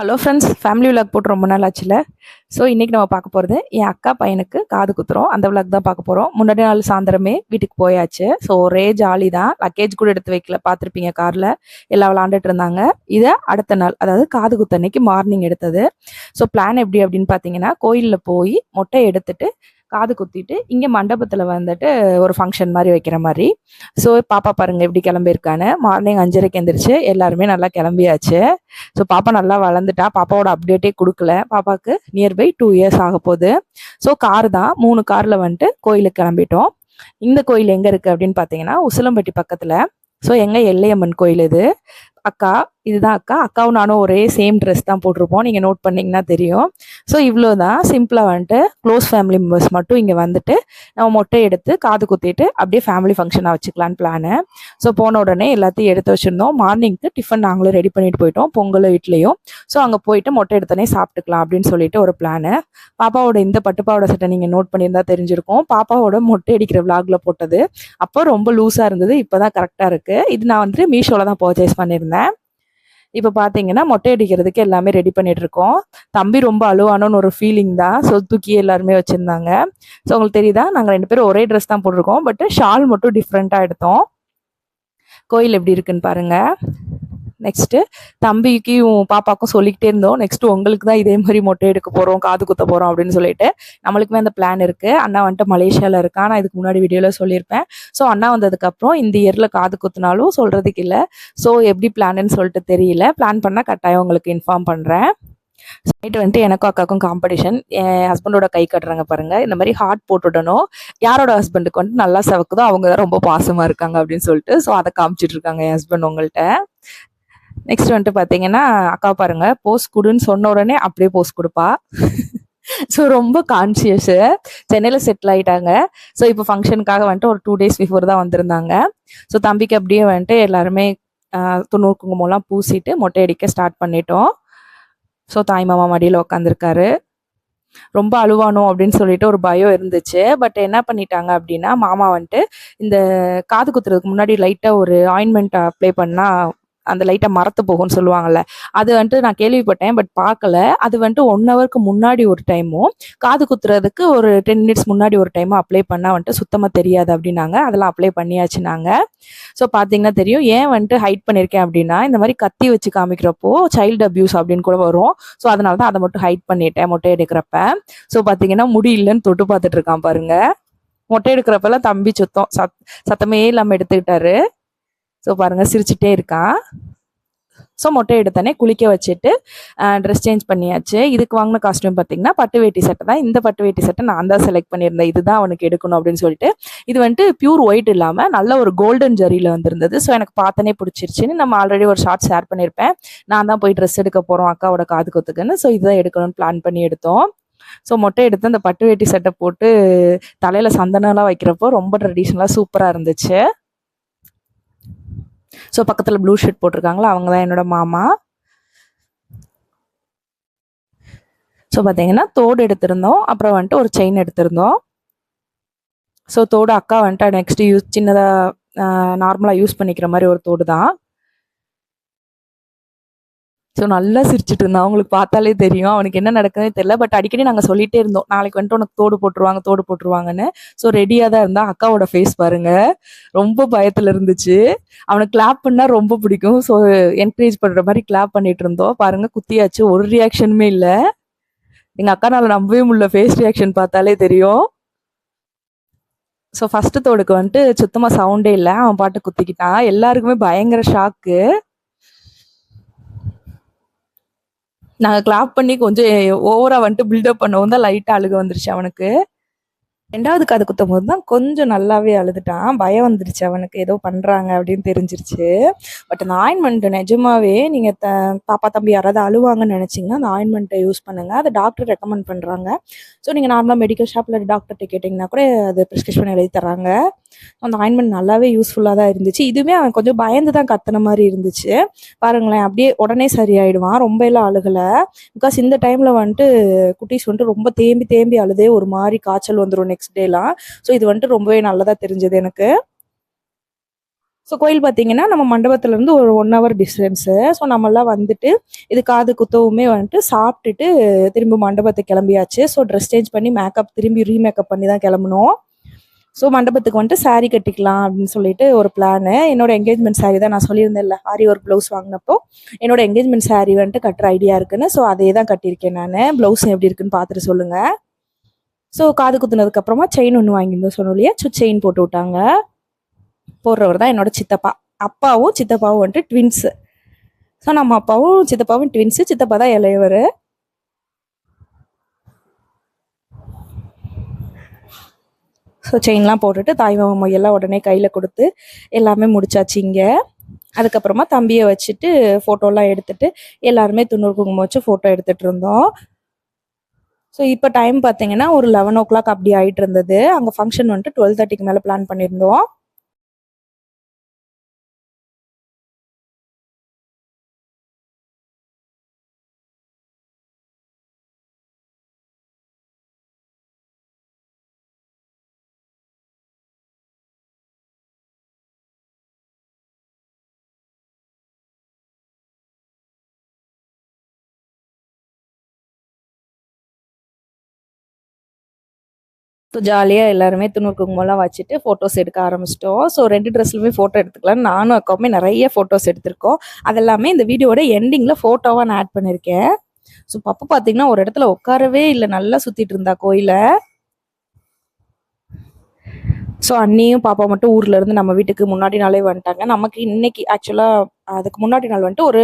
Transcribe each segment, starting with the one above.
Hello friends family vlog போட்டு ரொம்ப நாள் ஆச்சுல. ஸோ இன்றைக்கி நம்ம பார்க்க போகிறது என் அக்கா பையனுக்கு காது குத்துறோம். அந்த விலாக் தான் பார்க்க போகிறோம் முன்னாடி நாள் சாயந்தரமே வீட்டுக்கு போயாச்சு. ஸோ ஒரே ஜாலி தான். லக்கேஜ் கூட எடுத்து வைக்கல. பார்த்துருப்பீங்க காரில் எல்லாம் விளாண்டுட்டு இருந்தாங்க. இதை அடுத்த நாள் அதாவது காது குத்து அன்னைக்கு மார்னிங் எடுத்தது. ஸோ பிளான் எப்படி அப்படின்னு பார்த்தீங்கன்னா கோயிலில் போய் மொட்டை எடுத்துட்டு காது குத்திட்டு இங்கே மண்டபத்தில் வந்துட்டு ஒரு ஃபங்க்ஷன் மாதிரி வைக்கிற மாதிரி. ஸோ பாப்பா பாருங்க எப்படி கிளம்பியிருக்கான்னு. மார்னிங் அஞ்சரைக்கு எந்திரிச்சு எல்லாருமே நல்லா கிளம்பியாச்சு. ஸோ பாப்பா நல்லா வளர்ந்துட்டா. பாப்பாவோட அப்டேட்டே கொடுக்கல. பாப்பாவுக்கு நியர்பை டூ இயர்ஸ் ஆக போகுது. ஸோ கார் தான். மூணு காரில் வந்துட்டு கோயிலுக்கு கிளம்பிட்டோம். இந்த கோயில் எங்கே இருக்குது அப்படின்னு பார்த்தீங்கன்னா உசிலம்பட்டி பக்கத்தில். ஸோ எங்கள் எல்லையம்மன் கோயில் இது. அக்கா இதுதான் அக்கா. அக்காவும் நானும் ஒரே சேம் ட்ரெஸ் தான் போட்டிருப்போம். நீங்கள் நோட் பண்ணிங்கன்னா தெரியும். ஸோ இவ்வளோ தான் சிம்பிளாக வந்துட்டு க்ளோஸ் ஃபேமிலி மெம்பர்ஸ் மட்டும் இங்கே வந்துட்டு நம்ம மொட்டை எடுத்து காது குத்திட்டு அப்படியே ஃபேமிலி ஃபங்க்ஷனாக வச்சுக்கலான்னு பிளானு ஸோ போன உடனே எல்லாத்தையும் எடுத்து வச்சுருந்தோம். மார்னிங்க்கு டிஃபன் நாங்களும் ரெடி பண்ணிட்டு போயிட்டோம். பொங்கல் வீட்லேயும். ஸோ அங்கே போயிட்டு மொட்டை எடுத்தோடனே சாப்பிட்டுக்கலாம் அப்படின்னு சொல்லிட்டு ஒரு பிளானு பாப்பாவோட இந்த பட்டுப்பாவோட சட்டை நீங்கள் நோட் பண்ணியிருந்தா தெரிஞ்சிருக்கும். பாப்பாவோட மொட்டை அடிக்கிற விளாக்ல போட்டது. அப்போ ரொம்ப லூஸாக இருந்தது. இப்போ தான் கரெக்டாக இருக்குது இது நான் வந்துட்டு மீஷோவில் தான் பர்ச்சேஸ் பண்ணியிருந்தேன். இப்போ பார்த்தீங்கன்னா மொட்டை அடிக்கிறதுக்கு எல்லாமே ரெடி பண்ணிட்டு இருக்கோம் தம்பி ரொம்ப அழுவானோன்னு ஒரு ஃபீலிங் தான். ஸோ தூக்கி எல்லாருமே வச்சுருந்தாங்க. ஸோ உங்களுக்கு தெரியுதா? நாங்கள் ரெண்டு பேரும் ஒரே ட்ரெஸ் தான் போட்டிருக்கோம். பட் ஷால் மட்டும் டிஃப்ரெண்ட்டாக எடுத்தோம். கோயில் எப்படி இருக்குன்னு பாருங்கள் நெக்ஸ்ட்டு தம்பிக்கும் பாப்பாக்கும் சொல்லிக்கிட்டே இருந்தோம். நெக்ஸ்ட் உங்களுக்கு தான் இதே மாதிரி மொட்டை எடுக்க போகிறோம் காது குத்த போகிறோம் அப்படின்னு சொல்லிட்டு. நம்மளுக்குமே அந்த பிளான் இருக்குது அண்ணா வந்துட்டு மலேசியாவில் இருக்கா? நான் இதுக்கு முன்னாடி வீடியோவில் சொல்லியிருப்பேன். ஸோ அண்ணா வந்ததுக்கப்புறம் இந்த இயரில் காது குத்துனாலும் சொல்கிறதுக்கு இல்லை. ஸோ எப்படி பிளான்னு சொல்லிட்டு தெரியல. பிளான் பண்ணால் கட்டாயம் உங்களுக்கு இன்ஃபார்ம் பண்ணுறேன் நைட்டு வந்துட்டு எனக்கும் அக்காவுக்கும் காம்படிஷன் என் ஹஸ்பண்டோட கை கட்டுறாங்க பாருங்க. இந்த மாதிரி ஹார்ட் போட்டுடணும். யாரோட ஹஸ்பண்டுக்கு வந்துட்டு நல்லா செவக்குதோ அவங்க தான் ரொம்ப பாசமாக இருக்காங்க அப்படின்னு சொல்லிட்டு. ஸோ அதை காமிச்சிட்டு இருக்காங்க என் ஹஸ்பண்ட் உங்கள்கிட்ட நெக்ஸ்ட் வந்துட்டு பார்த்தீங்கன்னா அக்கா பாருங்க போஸ் கொடுன்னு சொன்ன உடனே அப்படியே போஸ்ட் கொடுப்பா. ஸோ ரொம்ப கான்சியஸு சென்னையில் செட்டில் ஆகிட்டாங்க ஸோ இப்போ ஃபங்க்ஷனுக்காக வந்துட்டு ஒரு டூ டேஸ் பிஃபோர் தான் வந்திருந்தாங்க. ஸோ தம்பிக்கு அப்படியே வந்துட்டு எல்லாருமே ஆஹ், துண்ணூறு குங்குமம்லாம் பூசிட்டு மொட்டை அடிக்க ஸ்டார்ட் பண்ணிட்டோம். ஸோ தாய் மாமா மடியில் உட்காந்துருக்காரு ரொம்ப அழுவானோ அப்படின்னு சொல்லிட்டு ஒரு பயம் இருந்துச்சு. பட் என்ன பண்ணிட்டாங்க அப்படின்னா மாமா வந்துட்டு இந்த காது குத்துறதுக்கு முன்னாடி லைட்டாக ஒரு ஆயின்மெண்ட் அப்ளை பண்ணால் அந்த லைட்டாக மரத்து போகும்னு சொல்லுவாங்கல்ல. அது வந்துட்டு நான் கேள்விப்பட்டேன் பட் பார்க்கல. அது வந்துட்டு ஒன் ஹவருக்கு முன்னாடி ஒரு டைமும் காது குத்துறதுக்கு ஒரு டென் மினிட்ஸ் முன்னாடி ஒரு டைமும் அப்ளை பண்ணால் வந்துட்டு சுத்தமாக தெரியாது அப்படின்னாங்க. அதெல்லாம் அப்ளை பண்ணியாச்சு நாங்கள் ஸோ பார்த்தீங்கன்னா தெரியும். ஏன் வந்துட்டு ஹைட் பண்ணியிருக்கேன் அப்படின்னா இந்த மாதிரி கத்தி வச்சு காமிக்கிறப்போ சைல்டு அப்யூஸ் அப்படின்னு கூட வரும். ஸோ அதனால தான் அதை மட்டும் ஹைட் பண்ணிட்டேன் மொட்டை எடுக்கிறப்ப. ஸோ பார்த்தீங்கன்னா முடி இல்லைன்னு தொட்டு பார்த்துட்டு இருக்கான் பாருங்க. மொட்டை எடுக்கிறப்பெல்லாம் தம்பி சுத்தம். சத் சத்தமே இல்லாமல் எடுத்துக்கிட்டாரு. ஸோ பாருங்கள் சிரிச்சுட்டே இருக்கான் ஸோ மொட்டை எடுத்தனே குளிக்க வச்சுட்டு ட்ரெஸ் சேஞ்ச் பண்ணியாச்சு. இதுக்கு வாங்கின காஸ்டியூம் பார்த்தீங்கன்னா பட்டு வேட்டி சட்டை தான். இந்த பட்டு வேட்டி சட்டை நான் தான் செலக்ட் பண்ணியிருந்தேன். இதுதான் அவனுக்கு எடுக்கணும் அப்படின்னு சொல்லிட்டு. இது வந்துட்டு பியூர் ஒயிட் இல்லாமல் நல்ல ஒரு கோல்டன் ஜரியில் வந்திருந்தது. ஸோ எனக்கு பார்த்தனே பிடிச்சிருச்சுன்னு நம்ம ஆல்ரெடி ஒரு ஷார்ட் ஷேர் பண்ணியிருப்பேன். நான் தான் போய் ட்ரெஸ் எடுக்க போகிறோம் அக்காவோட காது கொத்துக்குன்னு. ஸோ இதுதான் எடுக்கணும்னு பிளான் பண்ணி எடுத்தோம். ஸோ மொட்டை எடுத்து அந்த பட்டு வேட்டி சட்டை போட்டு தலையில் சந்தனம்லாம் வைக்கிறப்போ ரொம்ப ட்ரெடிஷ்னலாக சூப்பராக இருந்துச்சு. ஸோ பக்கத்தில் ப்ளூ ஷர்ட் போட்டிருக்காங்களா? அவங்க தான் என்னோட மாமா. ஸோ பார்த்தீங்கன்னா தோடு எடுத்திருந்தோம். அப்புறம் வந்துட்டு ஒரு செயின் எடுத்திருந்தோம். ஸோ தோடு அக்கா வந்துட்டு நெக்ஸ்ட்டு யூஸ் சின்னதாக நார்மலாக யூஸ் பண்ணிக்கிற மாதிரி ஒரு தோடு தான் ஸோ நல்லா சிரிச்சிட்டு இருந்தான். அவங்களுக்கு பார்த்தாலே தெரியும். அவனுக்கு என்ன நடக்குதுன்னு தெரியல. பட் அடிக்கடி நாங்கள் சொல்லிட்டே இருந்தோம். நாளைக்கு வந்துட்டு உனக்கு தோடு போட்டுருவாங்க தோடு போட்டுருவாங்கன்னு. ஸோ ரெடியாக தான் இருந்தா அக்காவோட ஃபேஸ் பாருங்க. ரொம்ப பயத்தில் இருந்துச்சு. அவனுக்கு கிளாப் பண்ணால் ரொம்ப பிடிக்கும். ஸோ என்கரேஜ் பண்ணுற மாதிரி கிளாப் பண்ணிட்டு இருந்தோம். பாருங்க குத்தியாச்சு. ஒரு ரியாக்ஷனுமே இல்லை. எங்கள் அக்கானால நம்பவே முடியல. ஃபேஸ் ரியாக்ஷன் பார்த்தாலே தெரியும். ஸோ ஃபஸ்ட்டு தோடுக்கு வந்துட்டு சுத்தமாக சவுண்டே இல்லை. அவன் பாட்டு குத்திக்கிட்டான். எல்லாருக்குமே பயங்கர ஷாக்கு நாங்கள் கிளாப் பண்ணி கொஞ்சம் ஓவராக வந்துட்டு பில்டப் பண்ணவும் தான் லைட்டாக அழுக வந்துருச்சு அவனுக்கு. ரெண்டாவது காது குத்தும் போது தான் கொஞ்சம் நல்லாவே அழுதுட்டான். பயம் வந்துருச்சு அவனுக்கு. ஏதோ பண்ணுறாங்க அப்படின்னு தெரிஞ்சிருச்சு. பட் அந்த ஆயின்மெண்ட் நிஜமாவே நீங்கள் த பாப்பா தம்பி யாராவது அழுவாங்கன்னு நினச்சிங்கன்னா அந்த ஆயின்மெண்ட்டை யூஸ் பண்ணுங்கள் அதை டாக்டர் ரெக்கமெண்ட் பண்ணுறாங்க ஸோ நீங்கள் நார்மலாக மெடிக்கல் ஷாப்பில் டாக்டர்கிட்ட கேட்டிங்கன்னா கூட அது ப்ரிஸ்கிரிப்ஷன் எழுதி தராங்க அந்த ஆயின்மெண்ட் நல்லாவே யூஸ்ஃபுல்லாக தான் இருந்துச்சு. இதுவுமே அவன் கொஞ்சம் பயந்து தான் கத்துன மாதிரி இருந்துச்சு. பாருங்களேன் அப்படியே உடனே சரியாயிடுவான். ரொம்ப எல்லாம் அழுகலை. பிகாஸ் இந்த டைமில் வந்துட்டு குட்டீஸ் வந்துட்டு ரொம்ப தேம்பி தேம்பி அழுதே ஒரு மாதிரி காய்ச்சல் வந்துடும் நெக்ஸ்ட் டேலாம் ஸோ இது வந்துட்டு ரொம்பவே நல்லதாக தெரிஞ்சது எனக்கு. ஸோ கோயில் பார்த்தீங்கன்னா நம்ம மண்டபத்துலேருந்து ஒரு ஒன் ஹவர் டிஸ்டன்ஸு ஸோ நம்மளாம் வந்துட்டு இது காது குத்தவுமே வந்துட்டு சாப்பிட்டுட்டு திரும்ப மண்டபத்தை கிளம்பியாச்சு. ஸோ ட்ரெஸ் சேஞ்ச் பண்ணி மேக்கப் திரும்பி ரீமேக்கப் பண்ணி தான் கிளம்பணும் ஸோ மண்டபத்துக்கு வந்துட்டு saree கட்டிக்கலாம் அப்படின்னு சொல்லிட்டு ஒரு பிளானு என்னோட என்கேஜ்மெண்ட் saree தான் நான் சொல்லியிருந்தேன்ல ஆரி ஒரு ப்ளவுஸ் வாங்கினப்போ. என்னோட என்கேஜ்மெண்ட் saree வந்துட்டு கட்டுற ஐடியா இருக்குன்னு. ஸோ அதே தான் கட்டியிருக்கேன் நான். ப்ளவுஸ் எப்படி இருக்குன்னு பார்த்துட்டு சொல்லுங்கள் ஸோ காது குத்துனதுக்கப்புறமா செயின் ஒன்று வாங்கியிருந்தோம் சொன்னோம் இல்லையா? ஸோ செயின் போட்டு விட்டாங்க. போடுறவர் தான் என்னோட சித்தப்பா. அப்பாவும் சித்தப்பாவும் வந்துட்டு ட்வின்ஸு ஸோ நம்ம அப்பாவும் சித்தப்பாவும் ட்வின்ஸு சித்தப்பா தான் இளையவர். ஸோ செயின்லாம் போட்டுட்டு தாய் மாமா மொய்யெல்லாம் உடனே கையில் கொடுத்து எல்லாமே முடிச்சாச்சு இங்கே. அதுக்கப்புறமா தம்பியை வச்சுட்டு ஃபோட்டோலாம் எடுத்துட்டு எல்லாருமே துண்ணூறு குங்குமம் வச்சு ஃபோட்டோ எடுத்துகிட்டு இருந்தோம். ஸோ இப்போ டைம் பார்த்தீங்கன்னா ஒரு லெவன் ஓ கிளாக் அப்படி ஆகிட்டு இருந்தது அங்கே ஃபங்க்ஷன் வந்துட்டு டுவெல் தேர்ட்டிக்கு மேலே பிளான் பண்ணியிருந்தோம். ஸோ ஜாலியாக எல்லாருமே துணூர் குங்குமம்லாம் வச்சுட்டு ஃபோட்டோஸ் எடுக்க ஆரம்பிச்சிட்டோம். ஸோ ரெண்டு ட்ரெஸ்லுமே ஃபோட்டோ எடுத்துக்கலாம் நானும் அக்காவுமே நிறைய ஃபோட்டோஸ் எடுத்திருக்கோம். அதெல்லாமே இந்த வீடியோட எண்டிங்கில் ஃபோட்டோவாக நான் ஆட் பண்ணியிருக்கேன் ஸோ பப்பு பார்த்தீங்கன்னா ஒரு இடத்துல உட்காரவே இல்லை. நல்லா சுற்றிட்டு இருந்தா கோயிலை. ஸோ அண்ணியும் பாப்பா மட்டும் ஊர்ல இருந்து நம்ம வீட்டுக்கு முன்னாடி நாளே வந்துட்டாங்க. நமக்கு இன்னைக்கு ஆக்சுவலாக அதுக்கு முன்னாடி நாள் வந்துட்டு ஒரு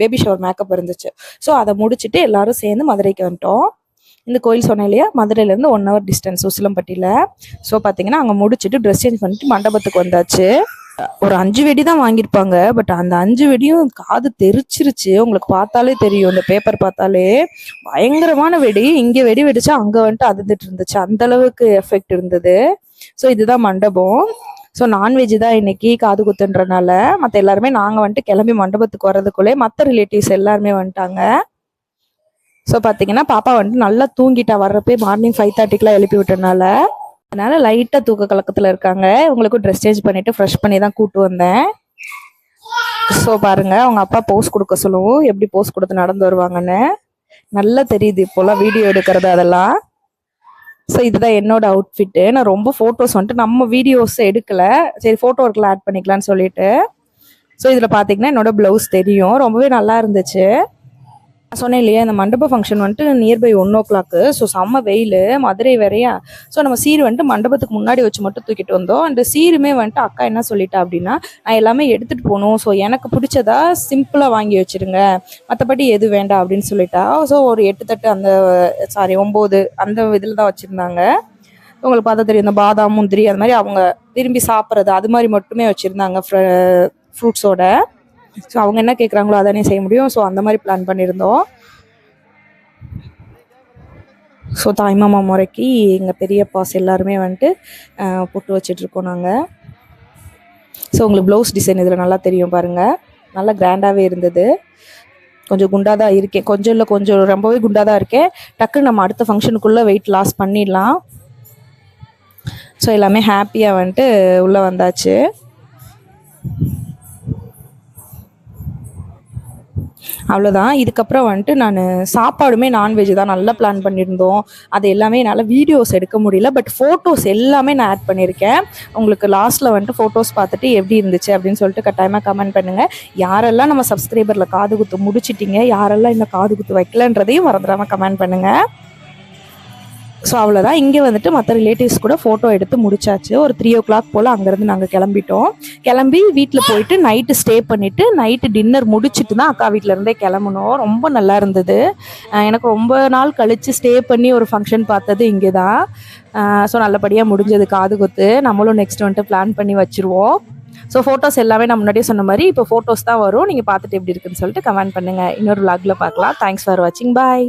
பேபி ஷவர் மேக்கப் இருந்துச்சு. ஸோ அதை முடிச்சுட்டு எல்லாரும் சேர்ந்து மதுரைக்கு வந்துட்டோம். இந்த கோயில் சொன்னேன் இல்லையா? மதுரையிலேருந்து ஒன் ஹவர் டிஸ்டன்ஸ் உசிலம்பட்டியில். ஸோ பார்த்தீங்கன்னா அங்கே முடிச்சுட்டு ட்ரெஸ் சேஞ்ச் பண்ணிட்டு மண்டபத்துக்கு வந்தாச்சு. ஒரு அஞ்சு வெடி தான் வாங்கியிருப்பாங்க. பட் அந்த அஞ்சு வெடியும் காது தெரிச்சிருச்சு. உங்களுக்கு பார்த்தாலே தெரியும். இந்த பேப்பர் பார்த்தாலே பயங்கரமான வெடி. இங்கே வெடி வெடிச்சா அங்கே வந்துட்டு அதுந்துட்டு இருந்துச்சு. அந்த அளவுக்கு எஃபெக்ட் இருந்தது. ஸோ இதுதான் மண்டபம். ஸோ நான்வெஜ் தான் இன்னைக்கு காது குத்துன்றனால. மற்ற எல்லாருமே நாங்கள் வந்துட்டு கிளம்பி மண்டபத்துக்கு வர்றதுக்குள்ளே மற்ற ரிலேட்டிவ்ஸ் எல்லாருமே வந்துட்டாங்க. ஸோ பார்த்தீங்கன்னா பாப்பா வந்துட்டு நல்லா தூங்கிட்டா வர்றப்பே மார்னிங் ஃபைவ் தேர்ட்டிக்கெலாம் எழுப்பி விட்டனால அதனால லைட்டாக தூக்க கலக்கத்தில் இருக்காங்க. உங்களுக்கும் ட்ரெஸ் சேஞ்ச் பண்ணிவிட்டு ஃப்ரெஷ் பண்ணி தான் கூட்டு வந்தேன். ஸோ பாருங்க அவங்க அப்பா போஸ் கொடுக்க சொல்லுவோம். எப்படி போஸ் கொடுத்து நடந்து வருவாங்கன்னு. நல்லா தெரியுது இப்போலாம் வீடியோ எடுக்கிறது அதெல்லாம். ஸோ இதுதான் என்னோட அவுட்ஃபிட்டு நான் ரொம்ப ஃபோட்டோஸ் வந்துட்டு நம்ம வீடியோஸ் எடுக்கலை. சரி ஃபோட்டோ ஒர்க்கில் ஆட் பண்ணிக்கலாம்னு சொல்லிட்டு. ஸோ இதில் பார்த்தீங்கன்னா என்னோட ப்ளவுஸ் தெரியும். ரொம்பவே நல்லா இருந்துச்சு. நான் சொன்னேன் இல்லையா இந்த மண்டப ஃபங்க்ஷன் வந்துட்டு நியர்பை ஒன் ஓ கிளாக்கு ஸோ செம்ம வெயில் மதுரை வேறையா. ஸோ நம்ம சீர் வந்துட்டு மண்டபத்துக்கு முன்னாடி வச்சு மட்டும் தூக்கிட்டு வந்தோம். அந்த சீருமே வந்துட்டு அக்கா என்ன சொல்லிட்டா அப்படின்னா நான் எல்லாமே எடுத்துகிட்டு போகணும். ஸோ எனக்கு பிடிச்சதா சிம்பிளாக வாங்கி வச்சிருங்க. மற்றபடி எது வேண்டாம் அப்படின்னு சொல்லிட்டா. ஸோ ஒரு எட்டு தட்டு அந்த சாரி ஒம்பது அந்த இதில் தான் வச்சுருந்தாங்க. உங்களுக்கு பார்த்தா தெரியும் இந்த பாதாம் முந்திரி அது மாதிரி அவங்க விரும்பி சாப்பிட்றது அது மாதிரி மட்டுமே வச்சுருந்தாங்க ஃப்ரூட்ஸோட ஸோ அவங்க என்ன கேட்குறாங்களோ அதானே செய்ய முடியும். ஸோ அந்த மாதிரி பிளான் பண்ணியிருந்தோம். ஸோ தாய்மாமா முறைக்கு எங்கள் பெரியப்பாஸ் எல்லாருமே வந்துட்டு போட்டு பொட்டு வச்சிட்ருக்கோம் நாங்கள் ஸோ உங்களுக்கு ப்ளவுஸ் டிசைன் இதில் நல்லா தெரியும் பாருங்கள் நல்லா கிராண்டாகவே இருந்தது. கொஞ்சம் குண்டாக தான் இருக்கேன். கொஞ்சம் இல்லை கொஞ்சம் ரொம்பவே குண்டாக தான் இருக்கேன். டக்குன்னு நம்ம அடுத்த ஃபங்க்ஷனுக்குள்ளே வெயிட் லாஸ் பண்ணிடலாம். ஸோ எல்லாமே ஹாப்பியாக வந்துட்டு உள்ளே வந்தாச்சு. அவ்வளோதான் இதுக்கப்புறம் வந்துட்டு நான் சாப்பாடுமே நான்வெஜ் தான். நல்லா பிளான் பண்ணியிருந்தோம். அது எல்லாமே என்னால் வீடியோஸ் எடுக்க முடியல. பட் ஃபோட்டோஸ் எல்லாமே நான் ஆட் பண்ணியிருக்கேன். உங்களுக்கு லாஸ்ட்டில் வந்துட்டு ஃபோட்டோஸ் பார்த்துட்டு எப்படி இருந்துச்சு அப்படின்னு சொல்லிட்டு கட்டாயமாக கமெண்ட் பண்ணுங்கள் யாரெல்லாம் நம்ம சப்ஸ்கிரைபரில் காது குத்து முடிச்சிட்டிங்க யாரெல்லாம் இந்த காது குத்து வைக்கலன்றதையும் மறந்துடாமல் கமெண்ட் பண்ணுங்கள் ஸோ அவ்வளோதான் இங்கே வந்துட்டு மற்ற ரிலேட்டிவ்ஸ் கூட ஃபோட்டோ எடுத்து முடிச்சாச்சு. ஒரு த்ரீ ஓ கிளாக் போல் அங்கேருந்து நாங்கள் கிளம்பிட்டோம். கிளம்பி வீட்டில் போயிட்டு நைட்டு ஸ்டே பண்ணிவிட்டு நைட்டு டின்னர் முடிச்சுட்டு தான் அக்கா வீட்டில் இருந்தே கிளம்பணும் ரொம்ப நல்லா இருந்தது. எனக்கு ரொம்ப நாள் கழித்து ஸ்டே பண்ணி ஒரு ஃபங்க்ஷன் பார்த்தது இங்கே தான் ஸோ நல்லபடியாக முடிஞ்சது காது குத்து. நம்மளும் நெக்ஸ்ட் வந்துட்டு பிளான் பண்ணி வச்சுருவோம். ஸோ ஃபோட்டோஸ் எல்லாமே நான் முன்னாடியே சொன்ன மாதிரி இப்போ ஃபோட்டோஸ் தான் வரும். நீங்கள் பார்த்துட்டு எப்படி இருக்குன்னு சொல்லிட்டு கமெண்ட் பண்ணுங்கள் இன்னொரு vlogல பார்க்கலாம். தேங்க்ஸ் ஃபார் வாட்சிங் பாய்